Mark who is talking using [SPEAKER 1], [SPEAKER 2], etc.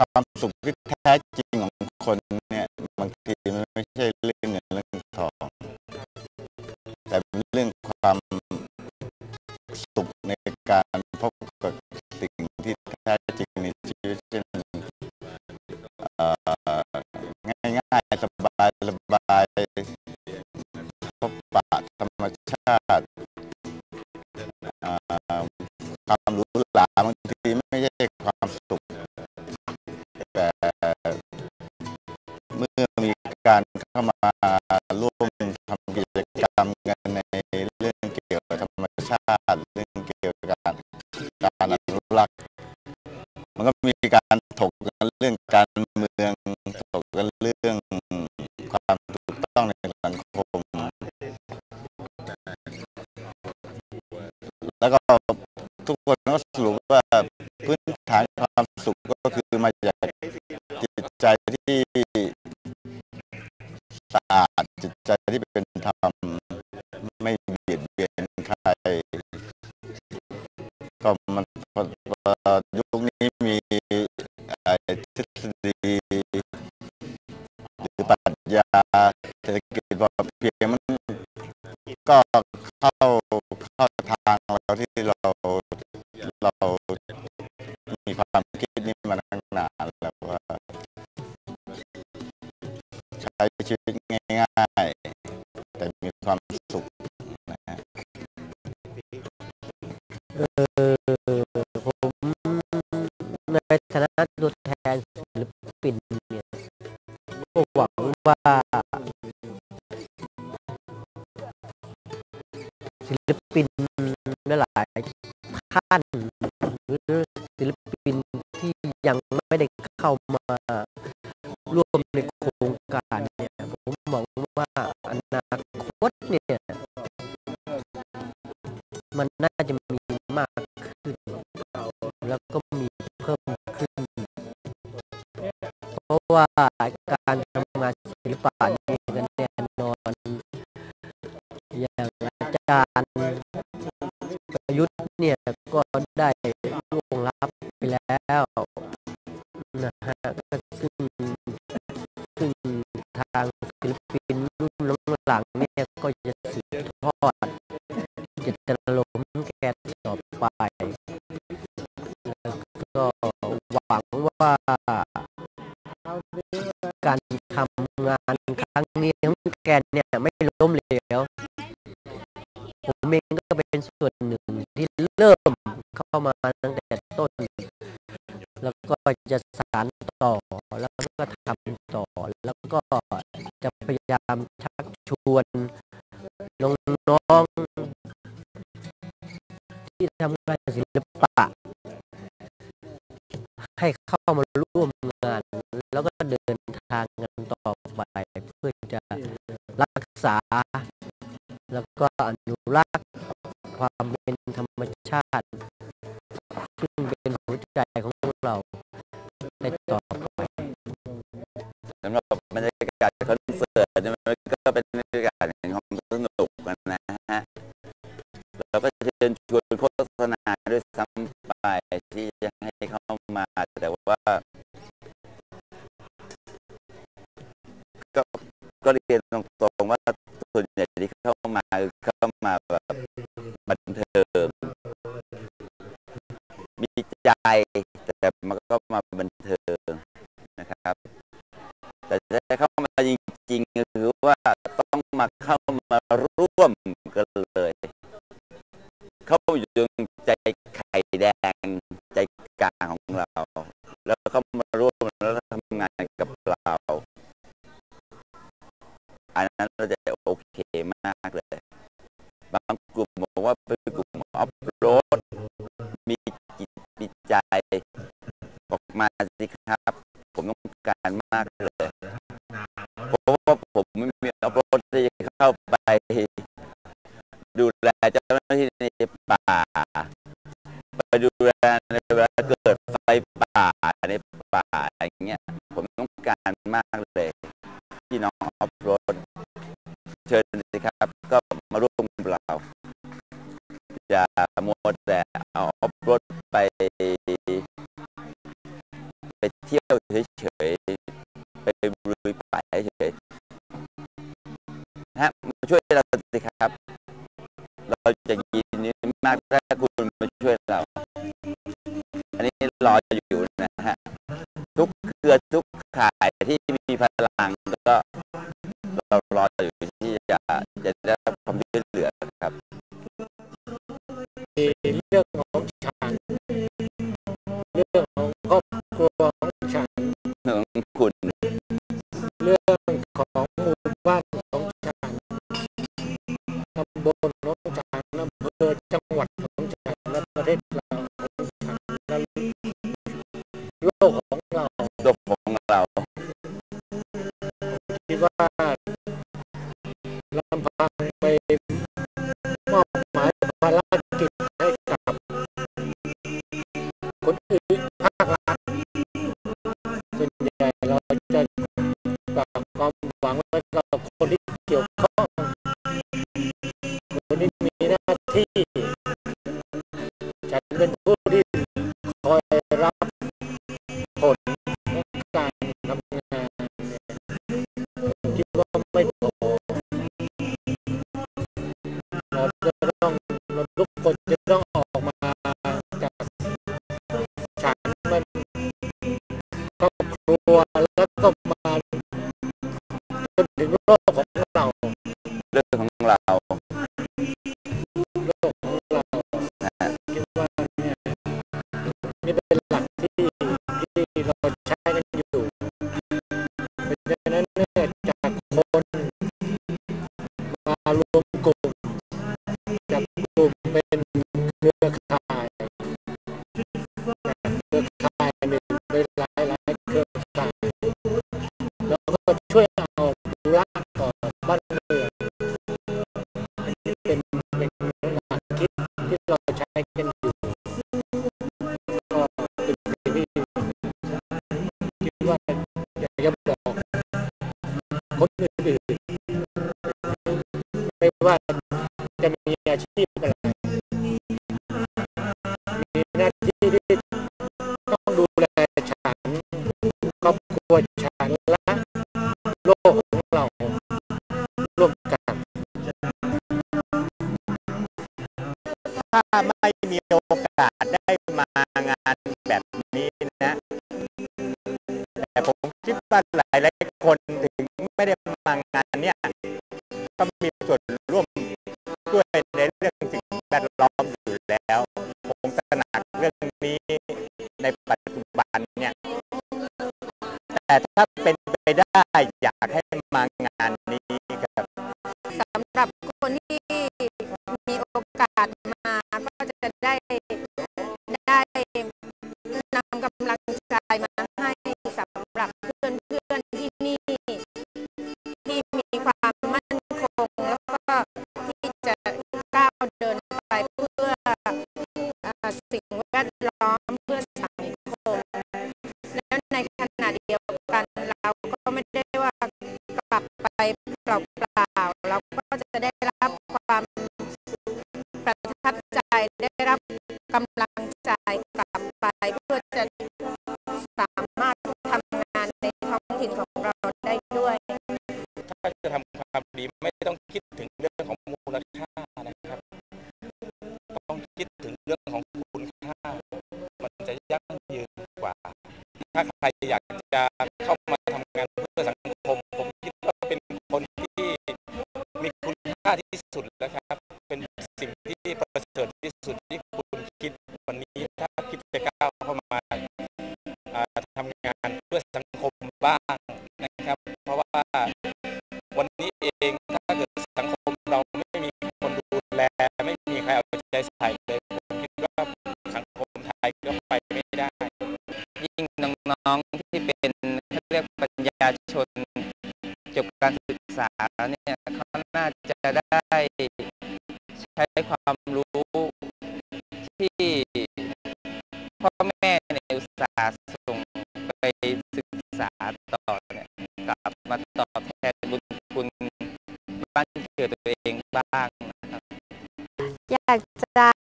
[SPEAKER 1] ความสุขที่แท้จริงของคนเนี่ยบางทีมันไม่ใช่เรื่องเงินเรื่องทอง แต่เป็นเรื่องความสุขในการพบกับสิ่งที่แท้จริงในชีวิตเช่นง่ายๆสบายสบายพบปะธรรมชาติ การเข้ามาร่วมทำกิจกรรมกันในเรื่องเกี่ยวกับธรรมชาติ เรื่องเกี่ยวกับการการอนุรักษ์มันก็มีการถกกันเรื่องการเมืองถกกันเรื่องความถูกต้องในสังคม แล้วก็ทุกคนก็สรุปว่าพื้นฐานความสุขก็คือมาจาก สะอาดจิตใจที่เป็นธรรมไม่เบียดเบียนใครก็มันพอพอยุคนี้มีไอ้ทฤษฎีหรือปรัชญาเศรษฐกิจพอเพียงมันก็เข้าเข้าทางเราที่เราเรามีความคิดนี้มาตั้งนานแล้วว่า ใช้ชี
[SPEAKER 2] ปินเนี่ยก็หวังว่าศิลปินหลายๆท่านหรือศิลปินที่ยังไม่ได้เข้ามาร่วมในโครงการเนี่ยผมหวังว่าอนาคตเนี่ย ว่าการทำงานศิลปะนี่ก็แน่นอน อย่างอาจารย์ประยุทธ์เนี่ยก็ได้ล่วงลับไปแล้วนะฮะก็ซึ่งซึ่งทางศิลปินรุ่นหลังๆเนี่ยก็จะสืบทอดจะตลมแกต่อไป ก็หวังว่า งานครั้งนี้ของแกนเนี่ยไม่ล้มเหลวผมเองก็เป็นส่วนหนึ่งที่เริ่มเข้ามาตั้งแต่ต้น แล้วก็จะสานต่อแล้วก็ทำต่อ แล้วก็จะพยายามชักชวนน้องๆที่ทำงานศิลปะ ให้เข้ามาร่วมงาน แล้วก็เดินทางกันต่อไปเพื่อจะรัก ษา แล้วก็อนุรักษ์ความเป็นธรรมชาติ ซึ่งเป็นหัวใจของเราในต่อไป
[SPEAKER 1] สำหรับบรรยากาศคอนเสิร์ตเนี่ยมันก็เป็นบรรยากาศแห่งความสนุกกันนะฮะเราก็เชิญชวนโฆษณาด้วยซ้ำไปที่จะให้เข้ามาแต่ว่าก็ก็เรียนตรง ว่าส่วนใหญ่ที่เข้ามาคือเข้ามาแบบบันเทิงมีใจแต่มันก็มาบันเทิงนะครับ แต่จะเข้ามาจริงๆก็คือว่าต้องมาเข้ามาร่วมกันเลย เข้าอยู่ตรงใจไข่แดงใจกลางของเรา มาสิครับ ผมต้องการมากเลยเพราะว่าผมไม่มีอัพโหลดที่จะเข้าไป ดูแลเจ้าหน้าที่ในป่า ไปดูแลในเวลาเกิดไฟป่าในป่าอย่างเงี้ย ผมต้องการมากเลยพี่น้องอัพโหลดเชิญสิครับ ก็มาร่วมเราอย่ามัวแต่เอาอัพโหลดไป รือทุกข่ายที่มีพลังก็เรารออยู่ที่จะจะได้ คิ
[SPEAKER 3] ตัวแล้วก็มาจนถึงโลกของเรา
[SPEAKER 1] เรื่องของเรา
[SPEAKER 3] โลกของเราคิดว่าเนี่ยนี่เป็นหลักที่ที่เราใช้กันอยู่เพราะฉะนั้นเนี่ยจากคนมารวม อื่นๆไม่ว่าจะมีอาชีพอะไรมีหน้าที่ที่ต้องดูแลฉันครอบครัวฉันและโลกของเราร่วมกัน
[SPEAKER 1] ถ้าไม่มีโอกาสได้มางานแบบนี้นะ แต่ผมคิดว่าหลายหลายคนถึงไม่ได้มางาน เนี่ยก็มีส่วนร่วมด้วยในเรื่องสิ่งแวดล้อมอยู่แล้วผมตระหนักเรื่องนี้ในปัจจุบันเนี่ยแต่ถ้าเป็นไปได้อยากให้มาง
[SPEAKER 4] กำลังใจกลับไปเพื่อจะสามารถทำงานในท้องถิ่นของเราได้ด้วย
[SPEAKER 5] ถ้าจะทำความดีไม่ต้องคิดถึงเรื่องของมูลค่านะครับ ต้องคิดถึงเรื่องของคุณค่า มันจะยั่งยืนกว่า ถ้าใครอยากจะเข้ามา การ
[SPEAKER 1] ศึกษาแล้วเนี่ยเขาน่าจะได้ใช้ความรู้ที่พ่อแม่ในอุตสาห์ส่งไปศึกษาต่อเนี่ยกลับมาตอบแทนบุญคุณบ้านเกิดตัวเองบ้างนะครับ
[SPEAKER 4] อยากจะ